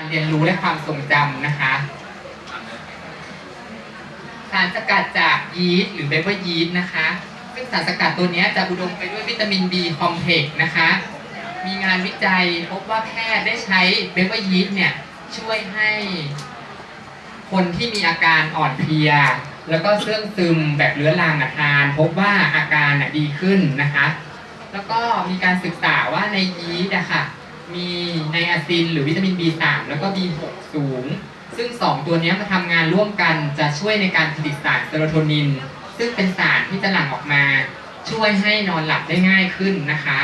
การเรียนรู้และความทรงจำนะคะสารสกัดจากยีสต์หรือเบเบอร์ยีสต์นะคะ ซึ่งสารสกัดตัวนี้จะอุดมไปด้วยวิตามิน B คอมเพล็กซ์นะคะ มีงานวิจัยพบว่าแพทย์ได้ใช้เบเบอร์ยีสต์เนี่ยช่วยให้ คนที่มีอาการอ่อนเพลีย แล้วก็เสื่องซึมแบบเรื้อรังอะทาน พบว่าอาการอะดีขึ้นนะคะ แล้วก็มีการศึกษาว่าในยีสต์อะค่ะ มีไนอาซิน หรือวิตามิน B3 แล้วก็ B6 สูง ซึ่ง 2 ตัวนี้มาทำงานร่วมกันจะช่วยในการผลิตสารเซโรโทนิน ซึ่งเป็นสารที่จะหลั่งออกมา ช่วยให้นอนหลับได้ง่ายขึ้นนะคะ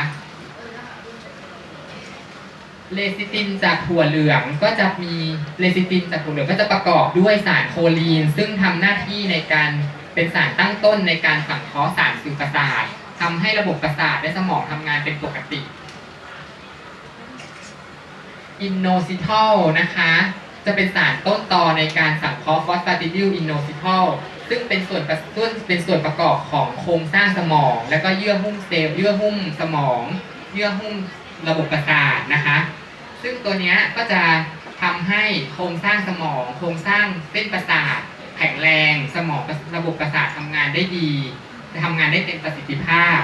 เลซิตินจากถั่วเหลืองก็จะมีเลซิตินจากถั่วเหลืองก็จะประกอบด้วยสารโคลีน ซึ่งทำหน้าที่ในการเป็นสารตั้งต้นในการสังเคราะห์สารสื่อประสาททำให้ระบบประสาทและสมองทำงานเป็นปกติ อินโนซิทอลนะคะ จะเป็นสารต้นตอในการสังเคราะห์ฟอสฟาติดิลอินโนซิทอลซึ่งเป็นส่วนประส่วนเป็นส่วนประกอบของโครงสร้างสมอง และก็เยื่อหุ้มเซลล์เยื่อหุ้มสมอง เยื่อหุ้มระบบประสาทนะคะ ซึ่งตัวเนี้ยก็จะทำให้โครงสร้างสมอง โครงสร้างเส้นประสาทแข็งแรงสมองระบบประสาททำงานได้ดีจะทำงานได้เต็มประสิทธิภาพ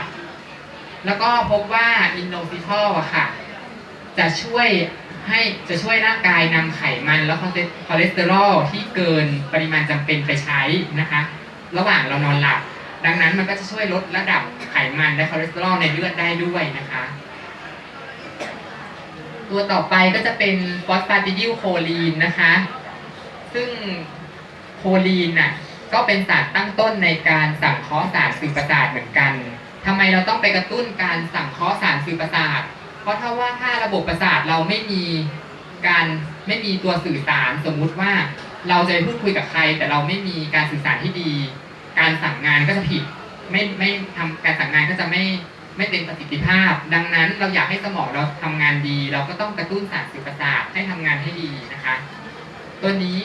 แล้วก็พบว่าอินโนซิทอลอะค่ะ จะช่วย ให้จะช่วยร่างกายนำไขมัน และคอเลสเตอรอลที่เกินปริมาณจำเป็นไปใช้นะคะ ระหว่างเรานอนหลับ ดังนั้นมันก็จะช่วยลดระดับไขมันและคอเลสเตอรอลในเลือดได้ด้วยนะคะ ตัวต่อไปก็จะเป็นฟอสฟาติดิลโคลีนนะคะ ซึ่งโคลีนน่ะก็เป็นสารตั้งต้นในการสั่งเคราะห์สารสื่อประสาทเหมือนกันทำไมเราต้องไปกระตุ้นการสั่งเคราะห์สารสื่อประสาท เพราะถ้าว่าถ้าระบบประสาทเราไม่มีการไม่มีตัวสื่อสารสมมุติว่าเราจะพูดคุยกับใคร แต่เราไม่มีการสื่อสารที่ดี การสั่งงานก็จะผิด ไม่ไม่ทำการสั่งงานก็จะไม่ไม่เต็มประสิทธิภาพ ดังนั้นเราอยากให้สมองเราทำงานดี เราก็ต้องกระตุ้นสารสื่อประสาทให้ทำงานให้ดีนะคะ ตัวนี้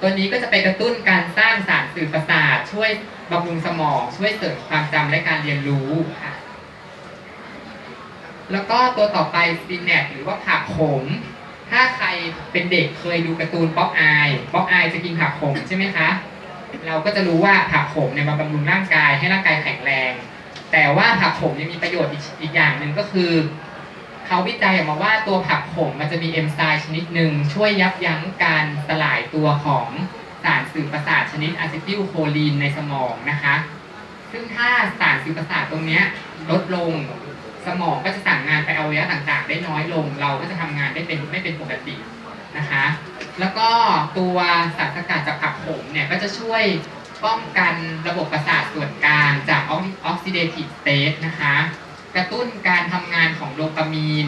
ตัวนี้ก็จะไปกระตุ้นการสร้างสารสื่อประสาทช่วยบำรุงสมอง ช่วยเสริมความจำและการเรียนรู้ค่ะ แล้วก็ตัวต่อไปสปินแนทหรือว่าผักขม ถ้าใครเป็นเด็กเคยดูการ์ตูนป๊อกอายป๊อกอายจะกินผักขมใช่ไหมคะ เราก็จะรู้ว่าผักขมเนี่ยมันบำรุงร่างกายให้ร่างกายแข็งแรง แต่ว่าผักขมยังมีประโยชน์อีกอีกอย่างหนึ่งก็คือ เขาวิจัยออกมาว่าตัวผักขมมันจะมีเอนไซม์ชนิดหนึ่งช่วยยับยั้งการสลายตัวของสารสื่อประสาทชนิดอะซิติลโคลีนในสมองนะคะ ซึ่งถ้าสารสื่อประสาทตรงเนี้ยลดลง สมองก็จะสั่งงานไปอวัยวะต่างๆ ได้น้อยลง เราก็จะทำงานได้เป็นไม่เป็นปกตินะคะ แล้วก็ตัวสารสกัดจากผักขมเนี่ยก็จะช่วยป้องกันระบบประสาทส่วนกลางจากออกซิเดทีฟสเตทนะคะ กระตุ้นการทำงานของโดปามีน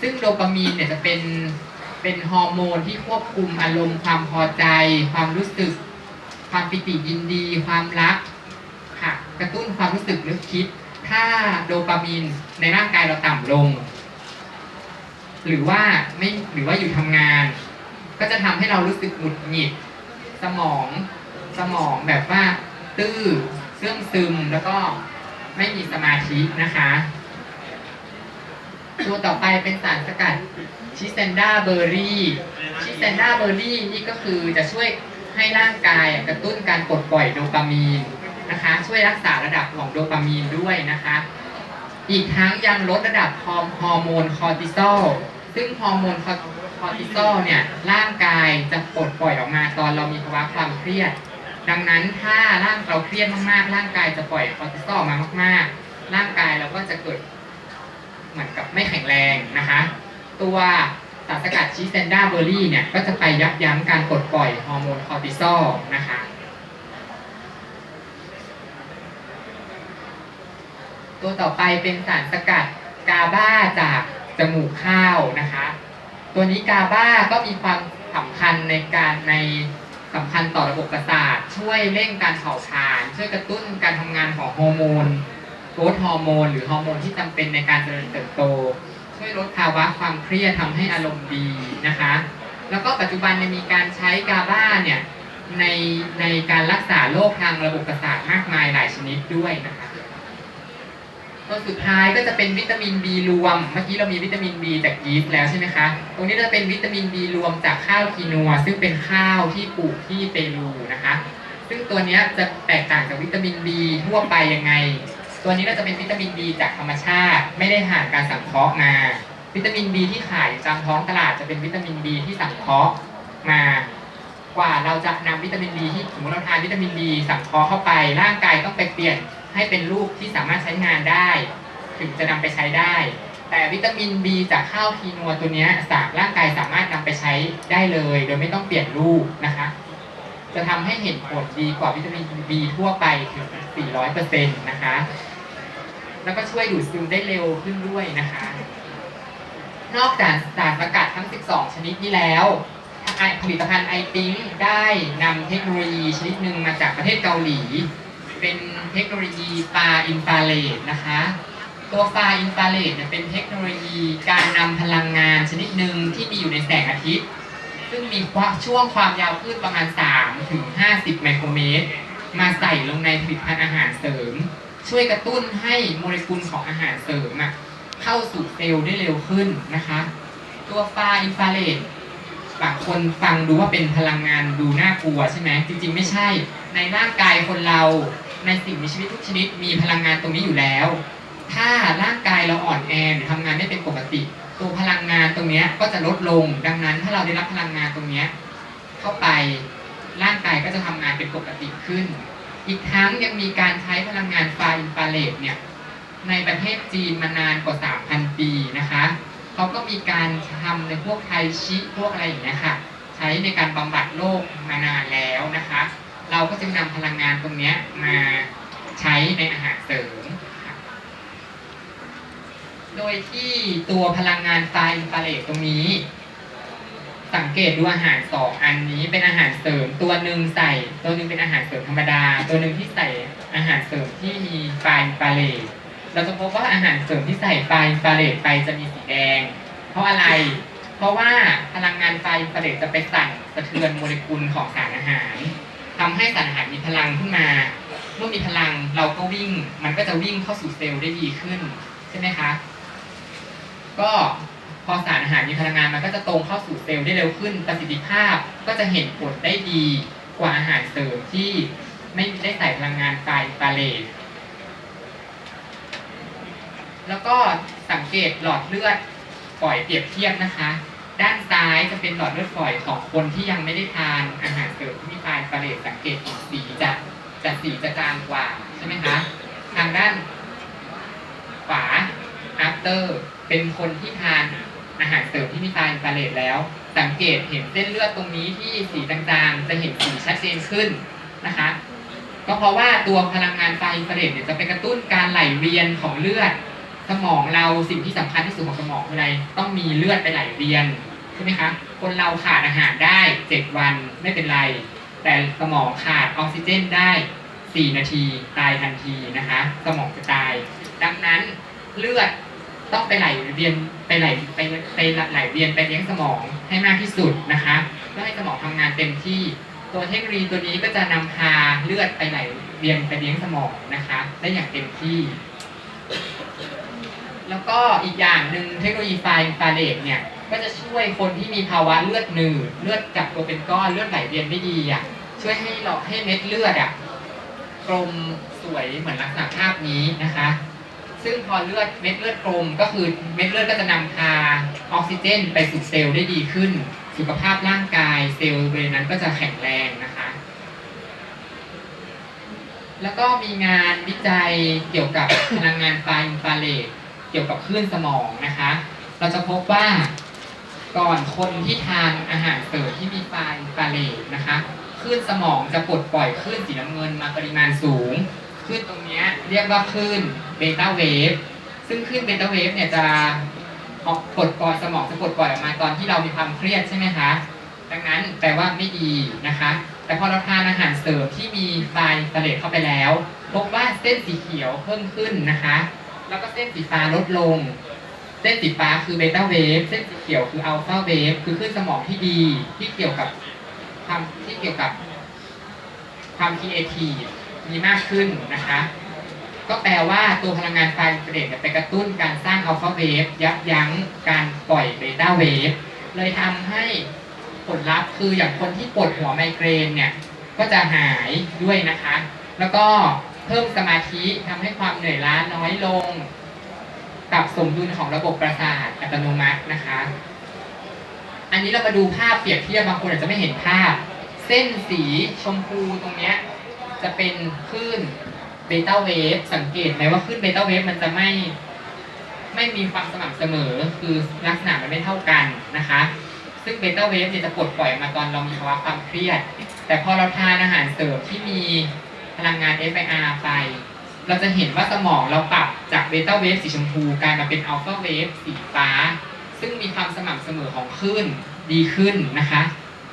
ซึ่งโดปามีนเนี่ยจะเป็นเป็นฮอร์โมนที่ควบคุมอารมณ์ความพอใจ ความรู้สึก ความปิติยินดี ความรักค่ะกระตุ้นความรู้สึกนึกคิด ถ้าโดปามีนในร่างกายเราต่ำลง หรือว่าไม่หรือว่าอยู่ทำงาน ก็จะทำให้เรารู้สึกหงุดหงิด สมองสมองแบบว่าตื้อเสื่องซึมแล้วก็ไม่มีสมาธินะคะตัวต่อไปเป็นสารสกัดชิเซนดาเบอร์รี่ชิเซนดาเบอร์รี่นี่ก็คือจะช่วยให้ร่างกายกระตุ้นการปลดปล่อยโดปามีน นะคะ ช่วยรักษาระดับของโดปามีนด้วยนะคะ อีกทั้งยังลดระดับฮอร์โมนคอร์ติซอลซึ่งฮอร์โมนคอร์ติซอลเนี่ยร่างกายจะปลดปล่อยออกมาตอนเรามีภาวะความเครียด ดังนั้นถ้าร่างเราเครียดมากๆ ร่างกายจะปล่อยคอร์ติซอลออกมามาก ๆ ร่างกายเราก็จะเกิดเหมือนกับไม่แข็งแรงนะคะ ตัวสารสกัดชิเซนดาเบอร์รี่เนี่ยก็จะไปยับยั้งการปลดปล่อยฮอร์โมนคอร์ติซอลนะคะ ตัวต่อไปเป็นสารสกัดกาบาจากจมูกข้าวนะคะ ตัวนี้กาบาก็มีความสำคัญในการในสำคัญต่อระบบประสาทช่วยเร่งการเผาผลาญช่วยกระตุ้นการทำงานของฮอร์โมนโกรทฮอร์โมนหรือฮอร์โมนที่จำเป็นในการเจริญเติบโต ช่วยลดภาวะความเครียดทำให้อารมณ์ดีนะคะ แล้วก็ปัจจุบันในมีการใช้กาบาเนี่ยในในการรักษาโรคทางระบบประสาทมากมายหลายชนิดด้วยนะคะ ตัวสุดท้ายก็จะเป็นวิตามิน B รวม เมื่อกี้เรามีวิตามิน B จากยีสต์แล้วใช่ไหมคะ ตรงนี้จะเป็นวิตามิน B รวมจากข้าวคีนัว ซึ่งเป็นข้าวที่ปลูกที่เปรูนะคะ ซึ่งตัวนี้จะแตกต่างจากวิตามิน B ทั่วไปยังไง ตัวนี้เราจะเป็นวิตามิน B จากธรรมชาติ ไม่ได้ผ่านการสังเคราะห์มา วิตามิน B ที่ขายตามท้องตลาดจะเป็นวิตามิน B ที่สังเคราะห์มา กว่าเราจะนำวิตามิน B ที่สมมติเราทานวิตามิน B สังเคราะห์เข้าไป ร่างกายต้องไปเปลี่ยนให้เป็นรูปที่สามารถใช้งานได้ ถึงจะนำไปใช้ได้ แต่วิตามิน B จากข้าวคีนัวตัวนี้สามร่างกายสามารถนำไปใช้ได้เลย โดยไม่ต้องเปลี่ยนรูปนะคะ จะทำให้เห็นผลดีกว่าวิตามิน B ทั่วไปถึง 400%นะคะ แล้วก็ช่วยดูดซึมได้เร็วขึ้นด้วยนะคะ นอกจากสารสกัดทั้ง 12 ชนิดนี้แล้ว ไอผลิตภัณฑ์ไอติงได้นำเทคโนโลยีชนิดหนึ่งมาจากประเทศเกาหลี เป็นเทคโนโลยีฟาอินฟาเรดนะคะ ตัวฟาอินฟาเรดเป็นเทคโนโลยีการนำพลังงานชนิดหนึ่งที่มีอยู่ในแสงอาทิตย์ ซึ่งมีช่วงความยาวคลื่นประมาณ 3 ถึง 50 ไมโครเมตร มาใส่ลงในผลิตภัณฑ์อาหารเสริม ช่วยกระตุ้นให้โมเลกุลของอาหารเสริมเข้าสู่เซลล์ได้เร็วขึ้นนะคะ ตัวฟาอินฟาเรด บางคนฟังดูว่าเป็นพลังงานดูน่ากลัวใช่ไหมจริง ๆ ไม่ใช่ ในร่างกายคนเราในสิ่งมีชีวิตทุกชนิดมีพลังงานตรงนี้อยู่แล้ว ถ้าร่างกายเราอ่อนแอหรือทำงานไม่เป็นปกติ ตัวพลังงานตรงนี้ก็จะลดลง ดังนั้นถ้าเราได้รับพลังงานตรงนี้เข้าไปร่างกายก็จะทำงานเป็นปกติขึ้น อีกทั้งยังมีการใช้พลังงานไฟอินฟราเรดเนี่ยในประเทศจีนมานานกว่า 3,000 ปีนะคะ เขาก็มีการทำในพวกไทชิพวกอะไรอย่างเงี้ยค่ะใช้ในการบำบัดโรคมานานแล้วนะคะ เราก็จึงนำพลังงานตรงนี้มาใช้ในอาหารเสริมโดยที่ตัวพลังงานไฟอินฟาเรดตรงนี้ สังเกตดูอาหารสองอันนี้เป็นอาหารเสริมตัวหนึ่งใส่ ตัวหนึ่งเป็นอาหารเสริมธรรมดา ตัวหนึ่งที่ใส่อาหารเสริมที่มีไฟอินฟาเรด เราจะพบว่าอาหารเสริมที่ใส่ไฟฟาเรดไปจะมีสีแดง เพราะอะไร เพราะว่าพลังงานไฟฟาเรดจะไปสั่นสะเทือนโมเลกุลของสารอาหารทำให้สารอาหารมีพลังขึ้นมา เมื่อมีพลังเราก็วิ่ง มันก็จะวิ่งเข้าสู่เซลล์ได้ดีขึ้นใช่ไหมคะ ก็พอสารอาหารมีพลังงานมันก็จะตรงเข้าสู่เซลล์ได้เร็วขึ้น ประสิทธิภาพก็จะเห็นผลได้ดีกว่าอาหารเสริมที่ไม่ได้ใส่พลังงานไฟฟาเลต แล้วก็สังเกตหลอดเลือดฝอยเปรียบเทียบนะคะ ด้านซ้ายจะเป็นหลอดเลือดฝอยของคนที่ยังไม่ได้ทานอาหารเสริมที่มีไฟฟาเลตสังเกตสีจะจะสีจะจางกว่าใช่ไหมคะทางด้านขวา after เป็นคนที่ทานอาหารเสริมที่มีไฟอินฟราเรดแล้ว สังเกตเห็นเส้นเลือดตรงนี้ที่สีจางๆจะเห็นสีชัดเจนขึ้นนะคะก็เพราะว่าตัวพลังงานไฟอินฟรเรดเนี่ยจะไปกระตุ้นการไหลเวียนของเลือด สมองเราสิ่งที่สำคัญที่สุดของสมองคืออะไร ต้องมีเลือดไปไหลเวียนใช่ไหมคะ คนเราขาดอาหารได้7วันไม่เป็นไร แต่สมองขาดออกซิเจนได้4นาทีตายทันทีนะคะ สมองจะตาย ดังนั้นเลือดต้องไปไหลเวียนไปไหลไปไปไหลเวียนไปเลี้ยงสมองให้มากที่สุดนะคะเพื่อให้สมองทำงานเต็มที่ตัวเทคโนโลยีตัวนี้ก็จะนำพาเลือดไปไหลเวียนไปเลี้ยงสมองนะคะ ได้อย่างเต็มที่ แล้วก็อีกอย่างหนึ่งเทคโนโลยีไฟอินฟาเรดเนี่ยก็จะช่วยคนที่มีภาวะเลือดหนืดเลือดจับตัวเป็นก้อนเลือดไหลเวียนไม่ดีอะช่วยให้เราให้เม็ดเลือดอะกลมสวยเหมือนลักษณะภาพนี้นะคะ ซึ่งพอเลือดเม็ดเลือดกลมก็คือเม็ดเลือดก็จะนำพาออกซิเจน ไปสู่เซลล์ได้ดีขึ้น สุขภาพร่างกายเซลล์บริเวณนั้นก็จะแข็งแรงนะคะ แล้วก็มีงานวิจัยเกี่ยวกับพลังงานไฟอินฟราเรด เกี่ยวกับคลื่นสมองนะคะ เราจะพบว่าก่อนคนที่ทานอาหารเสริมที่มีไฟอินฟราเรดนะคะคลื่นสมองจะปลดปล่อยคลื่นสีน้ำเงินมาปริมาณสูงคลื่นตรงนี้เรียกว่าคลื่นเบต้าเวฟซึ่งคลื่นเบต้าเวฟเนี่ยจะออกปลดปล่อยสมองจะปลดปล่อยออกมาตอนที่เรามีความเครียดใช่ไหมคะดังนั้นแปลว่าไม่ดีนะคะ แต่พอเราทานอาหารเสริมที่มีไฟเลดเข้าไปแล้ว พบว่าเส้นสีเขียวเพิ่มขึ้นนะคะ แล้วก็เส้นสีฟ้าลดลง เส้นสีฟ้าคือเบต้าเวฟเส้นสีเขียวคืออัลฟาเวฟคือคลื่นสมองที่ดีที่เกี่ยวกับความที่เกี่ยวกับความครีเอทีมีมากขึ้นนะคะ ก็แปลว่าตัวพลังงานไฟอินฟราเรดไปกระตุ้นการสร้างอัลฟาเวฟยับยั้งการปล่อยเบต้าเวฟเลยทำให้ผลลัพธ์คืออย่างคนที่ปวดหัวไมเกรนเนี่ยก็จะหายด้วยนะคะ แล้วก็ เพิ่มสมาธิทำให้ความเหนื่อยล้าน้อยลงปรับสมดุลของระบบประสาทอัตโนมัตินะคะ อันนี้เรามาดูภาพเปรียบเทียบบางคนอาจจะไม่เห็นภาพ เส้นสีชมพูตรงเนี้ยจะเป็นคลื่นเบต้าเวฟสังเกตไหมว่าคลื่นเบต้าเวฟมันจะไม่ไม่มีความสม่ำเสมอคือลักษณะมันไม่เท่ากันนะคะ ซึ่งเบต้าเวฟเนี่ยจะปลดปล่อยมาตอนเรามีภาวะความเครียด แต่พอเราทานอาหารเสริมที่มี พลังงาน FIR ไป เราจะเห็นว่าสมองเราปรับจากเบต้าเวฟสีชมพูกลายมาเป็นอัลฟาเวฟสีฟ้า ซึ่งมีความสม่ำเสมอของคลื่นดีขึ้นนะคะ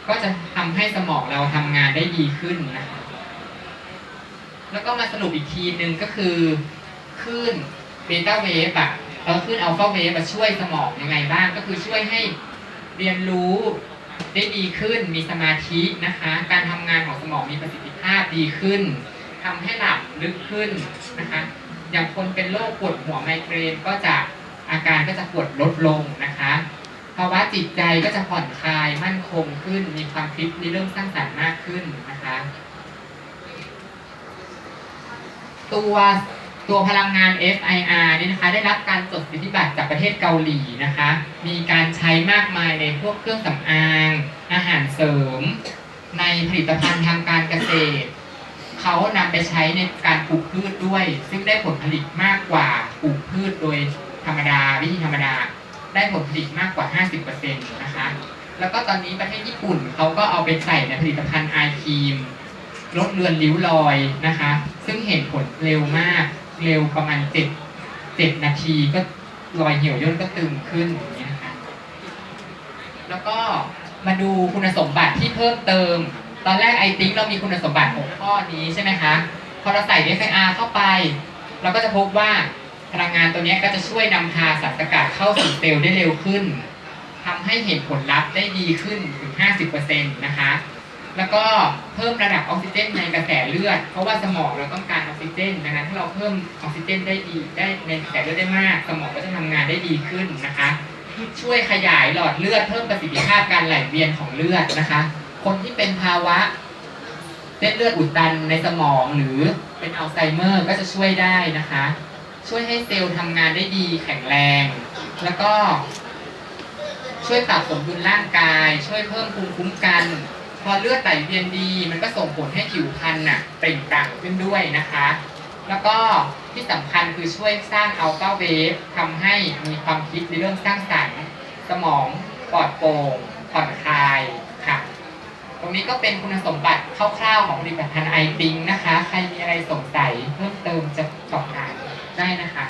ก็จะทำให้สมองเราทำงานได้ดีขึ้นนะคะ แล้วก็มาสรุปอีกทีนึงก็คือคลื่นเบต้าเวฟอะเออคลื่นอัลฟาเวฟอะช่วยสมองยังไงบ้าง ก็คือช่วยให้เรียนรู้ได้ดีขึ้น มีสมาธินะคะ การทำงานของสมองมีประสิทธิภาพดีขึ้น ทำให้หลับลึกขึ้นนะคะอย่างคนเป็นโรคปวดหัวไมเกรนก็จะอาการก็จะปวดลดลงนะคะภาวะจิตใจก็จะผ่อนคลายมั่นคงขึ้น มีความคิดในเรื่องสร้างสรรค์มากขึ้นนะคะ ตัวตัวพลังงาน FIR นี่นะคะ ได้รับการจดสิทธิบัตรจากประเทศเกาหลีนะคะ มีการใช้มากมายในพวกเครื่องสำอาง อาหารเสริม ในผลิตภัณฑ์ทางการเกษตร เขานำไปใช้ในการปลูกพืชด้วย ซึ่งได้ผลผลิตมากกว่าปลูกพืชโดยธรรมดาวิธีธรรมดา ได้ผลผลิตมากกว่า 50%นะคะ แล้วก็ตอนนี้ประเทศญี่ปุ่นเขาก็เอาไปใส่ในผลิตภัณฑ์ไอครีมลดเลือนริ้วรอยนะคะ ซึ่งเห็นผลเร็วมากเร็วประมาณเจ็ดเจ็ดนาทีก็รอยเหี่ยวย่นก็ตึงขึ้นอย่างเงี้ยนะคะแล้วก็มาดูคุณสมบัติที่เพิ่มเติม ตอนแรกไอติ๊กเรามีคุณสมบัติ6ข้อนี้ใช่ไหมคะ พอเราใส่ FIR เข้าไป เราก็จะพบว่าพลังงานตัวนี้ก็จะช่วยนำพาสารสกัดเข้าสู่เซลล์ได้เร็วขึ้นทำให้เห็นผลลัพธ์ได้ดีขึ้นถึง 50%นะคะ แล้วก็เพิ่มระดับออกซิเจนในกระแสเลือด เพราะว่าสมองเราต้องการออกซิเจนดังนั้นถ้าเราเพิ่มออกซิเจนได้ดีได้ในกระแสเลือดได้มาก สมองก็จะทำงานได้ดีขึ้นนะคะ ช่วยขยายหลอดเลือดเพิ่มประสิทธิภาพการไหลเวียนของเลือดนะคะ คนที่เป็นภาวะเส้นเลือดอุดตันในสมองหรือเป็นอัลไซเมอร์ก็จะช่วยได้นะคะ ช่วยให้เซลล์ทำงานได้ดีแข็งแรง แล้วก็ช่วยปรับสมดุลร่างกาย ช่วยเพิ่มภูมิคุ้มกัน พอเลือดไหลเวียนดี มันก็ส่งผลให้ผิวพรรณน่ะเปล่งปลั่งขึ้นด้วยนะคะ แล้วก็ที่สำคัญคือช่วยสร้างอัลฟาเวฟทำให้มีความคิดในเรื่องสร้างสรรค์ สมองปลอดโปร่งผ่อนคลาย รงนี้ก็เป็นคุณสมบัติคร่าวๆของผลิตภัณฑ์ไอติงนะคะ ใครมีอะไรสงสัยเพิ่มเติมจะสอบถามได้นะคะ